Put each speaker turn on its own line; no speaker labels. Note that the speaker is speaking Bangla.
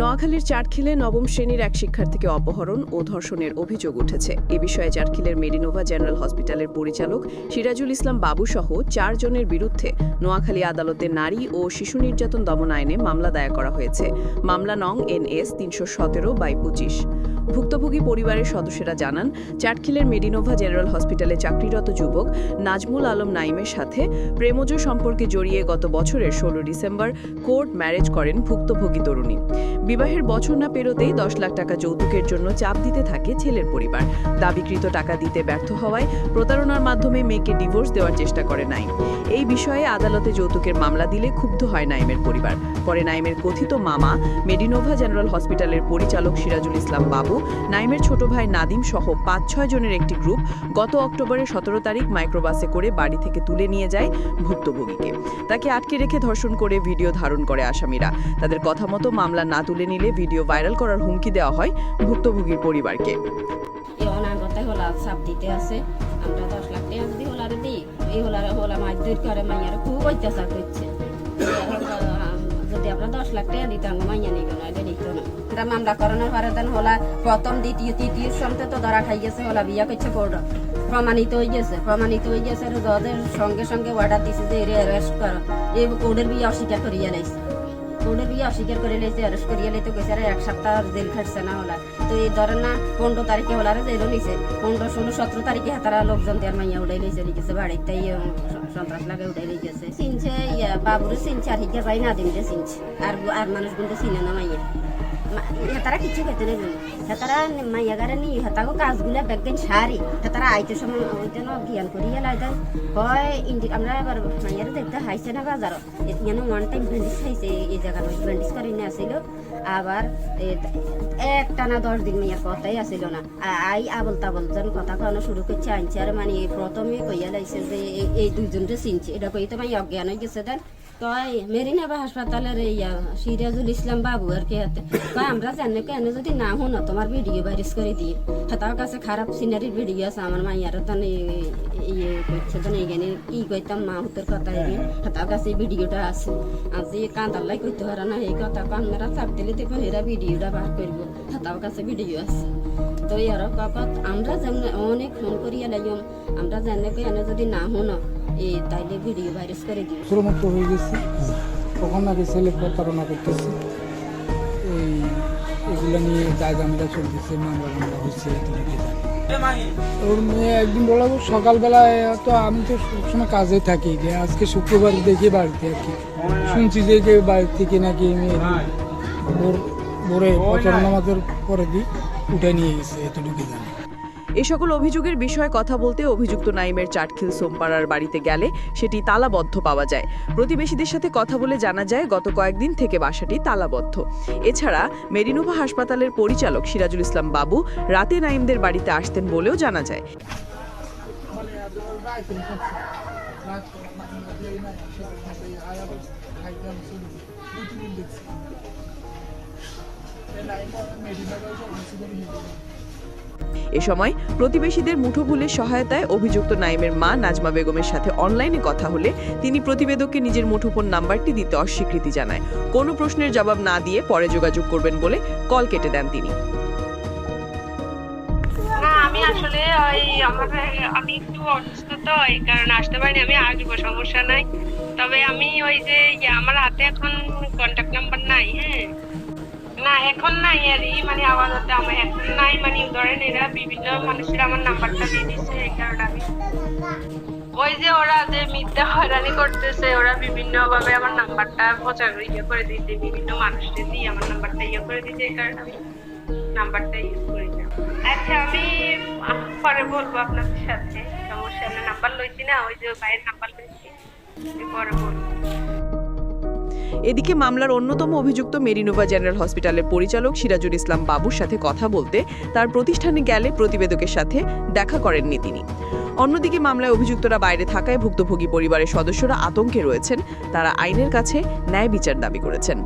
নোয়াখালীর চারখিলে নবম শ্রেণির এক শিক্ষার্থীকে অপহরণ ও ধর্ষণের অভিযোগ উঠেছে। এ বিষয়ে চারখিলের মেরিনোভা জেনারেল হসপিটালের পরিচালক সিরাজুল ইসলাম বাবু সহ চারজনের বিরুদ্ধে নোয়াখালী আদালতে নারী ও শিশু নির্যাতন দমন আইনে মামলা দায়ের করা হয়েছে। মামলা নং এন এস তিনশো সতেরো বাই পঁচিশ। ভুক্তভোগী পরিবারের সদস্যরা জানান, চাটখিলের মেডিনোভা জেনারেল হসপিটালে চাকরিরত যুবক নাজমুল আলম নাইমের সাথে প্রেমজ সম্পর্কে জড়িয়ে গত বছরের ষোলো ডিসেম্বর কোর্ট ম্যারেজ করেন ভুক্তভোগী তরুণী। বিবাহের বছর না পেরোতেই দশ লাখ টাকা যৌতুকের জন্য চাপ দিতে থাকে ছেলের পরিবার। দাবিকৃত টাকা দিতে ব্যর্থ হওয়ায় প্রতারণার মাধ্যমে মেয়েকে ডিভোর্স দেওয়ার চেষ্টা করে নাইম। এই বিষয়ে আদালতে যৌতুকের মামলা দিলে ক্ষুব্ধ হয় নাইমের পরিবার। পরে নাইমের কথিত মামা, মেডিনোভা জেনারেল হসপিটালের পরিচালক সিরাজুল ইসলাম বাবু নাইমের ছোট ভাই নাদিম সহ পাঁচ ছয় জনের একটি গ্রুপ গত অক্টোবরের সতেরো তারিখ মাইক্রোবাসে করে বাড়ি থেকে তুলে নিয়ে যায় ভুক্তভোগীকে। তাকে আটকে রেখে ধর্ষণ করে ভিডিও ধারণ করে আসামিরা। তাদের কথা মতো মামলা না তুলে নিলে ভিডিও ভাইরাল করার হুমকি দেওয়া হয় ভুক্তভোগীর পরিবারকে।
আছে। আমরা দশ লাখ টাকা যদি হোলারে দিই, এই হোলারে হোলা মাছ দূর করে মাইয়ারে খুব অত্যাচার করছে। আমরা দশ লাখ টাকা দিতাম মাইয়া নিত না এটা দিত না এটা মামলা করানোর পরে দেন হলা প্রথম দ্বিতীয় তৃতীয় সন্তে তো ধরা খাই গেছে হলা বিয়া করছে কোর্ট প্রমাণিত হয়ে গেছে প্রমাণিত হয়ে গেছে ওদের সঙ্গে সঙ্গে অর্ডার দিছে যে এরে অ্যারেস্ট করো এই কোর্টের বিয়ে অস্বীকার করিয়া লাইছে কোর্টের বিয়ে অস্বীকার করে লাইছে অ্যারেস্ট করিয়া লাইতে কইছে, আর, এক সপ্তাহ জেল খাটছে না হলা। তো এই ধরেন না পনেরো তারিখে হলারে জেলও নিছে। পনেরো, ষোলো, সতেরো তারিখে হাতারা লোকজন দেওয়ার মাইয়া উঠাই লইছে লিখেছে বাড়িতে সন্ত্রাস লাগে উঠাই লিখেছে চিনছে, ইয়া, বাবুরে চিনছে, আর হিকে ভাই যে চিনছে। আর আর মানুষ কিন্তু চিনে না মাইয়া। হেতারা কিছু খেতে নেই হেতারা মাইয়া গারে নি হেতাগো কাজগুলা বেগেন সারি। হেতারা আইতে সময় ওইতে ন জ্ঞান করিয়া লাই দেয় হয় ইন্দি আমরা এবার মাইয়ারে দেখতে হাইছে না বাজারও ইয়ানো ওয়ান টাইম ব্যান্ডিস খাইছে, এই জায়গা ব্যান্ডিস করে নিয়ে আসিল। আবার একটা না দশ দিন মেয়ের কথাই আসিল না। আই আবল তাবল যেন কথা কনো শুরু করছে আনছে আর মানে প্রথমে কইয়া লাইছে যে এই- দুইজনকে চিনছে। এটা কই তো মাই অজ্ঞান হয়ে গেছে দেন। কয় মেরিনাবা হাসপাতালের ইয়া সিরাজুল ইসলাম বাবু আর কে হাতে আমরা জানি কেন যদি না শুনো তোমার ভিডিও ভাইরাস করে দিয়ে তার কাছে খারাপ সিনারির ভিডিও আছে আমার মাইয়ার তো ইয়ে করছে তো এইখানে কি কইতাম মা হুতের কথা এগিয়ে তার কাছে ভিডিওটা আছে। আজি কান্দাল্লাই কইতে পারে না এই কথা কান্নারা চাপ দিলে দেখুন এরা ভিডিওটা বার করব তার কাছে ভিডিও আছে। তো এর কাকত আমরা যেমন অনেক ফোন করিয়া লাইম আমরা জানি কেন যদি না এই তাইলে ভিডিও ভাইরাস করে দিও।
শ্রমত হয়ে গেছি তখন আগে ছেলে প্রতারণা করতেছে। এই এগুলো নিয়ে দায় জামিলা চলতেছে মামলা মামলা হচ্ছে ওর মেয়ে একদিন বলব সকালবেলায় তো আমি তো সবসময় কাজে থাকি যে আজকে শুক্রবার দেখি বাড়িতে আর কি। শুনছি যে যে বাড়ি থেকে নাকি মেয়ে ওর ভোরে প্রচারণা মাদের পরে দিই উঠে নিয়ে গেছে এতটুকু জানি।
এ সকল অভিযোগের বিষয়ে কথা বলতে অভিযুক্ত নাইমের চাটখিল সোমপাড়ার বাড়িতে গেলে সেটি তালাবদ্ধ পাওয়া যায়। প্রতিবেশীদের সাথে কথা বলে জানা যায়, গত কয়েকদিন থেকে বাসাটি তালাবদ্ধ। এছাড়া মেরিনোভা হাসপাতালের পরিচালক সিরাজুল ইসলাম বাবু রাতে নাইমদের বাড়িতে আসতেন বলেও জানা যায়। এ সময় প্রতিবেশীদের মুঠোভুলের সহায়তায় অভিযুক্ত নাইমের মা নাজমা বেগমের সাথে অনলাইনে কথা হলে তিনি প্রতিবেদককে নিজের মুঠোফোন নাম্বারটি দিতে অস্বীকৃতি জানায়। কোনো প্রশ্নের জবাব না দিয়ে পরে যোগাযোগ করবেন বলে কল কেটে দেন তিনি।
আমি আসলে ওই আমার আমি একটু অসুস্থ তো এই কারণে আসতে পারিনি। আমি আসব সমস্যা নাই। তবে আমি ওই যে ইয়ে, আমার হাতে এখন কন্ট্যাক্ট নাম্বার নাই হ্যাঁ। এখন নাই আর এই মানে আপাতত আমার এখন নাই মানে ধরেন এরা বিভিন্ন মানুষের আমার নাম্বারটা দিয়ে দিচ্ছে এই কারণে আমি ওই যে ওরা যে মিথ্যা হয়রানি করতেছে, ওরা বিভিন্ন ভাবে আমার নাম্বারটা প্রচার ইয়ে করে দিতে বিভিন্ন মানুষদের দিয়ে আমার নাম্বারটা ইয়ে করে দিতে এই কারণে আমি নাম্বারটা ইউজ করি না। আচ্ছা আমি পরে বলব আপনাদের সাথে, সমস্যা নাম্বার লইছি না, ওই যে ভাইয়ের নাম্বার লইছি পরে বলব।
এদিকে মামলার অন্যতম অভিযুক্ত মেরিনোভা জেনারেল হসপিটালের পরিচালক সিরাজুল ইসলাম বাবুর সাথে কথা বলতে তার প্রতিষ্ঠানে গেলে প্রতিবেদকের সাথে দেখা করেননি তিনি। অন্যদিকে মামলায় অভিযুক্তরা বাইরে থাকায় ভুক্তভোগী পরিবারের সদস্যরা আতঙ্কে রয়েছেন, তারা আইনের কাছে ন্যায় বিচার দাবি করেছেন।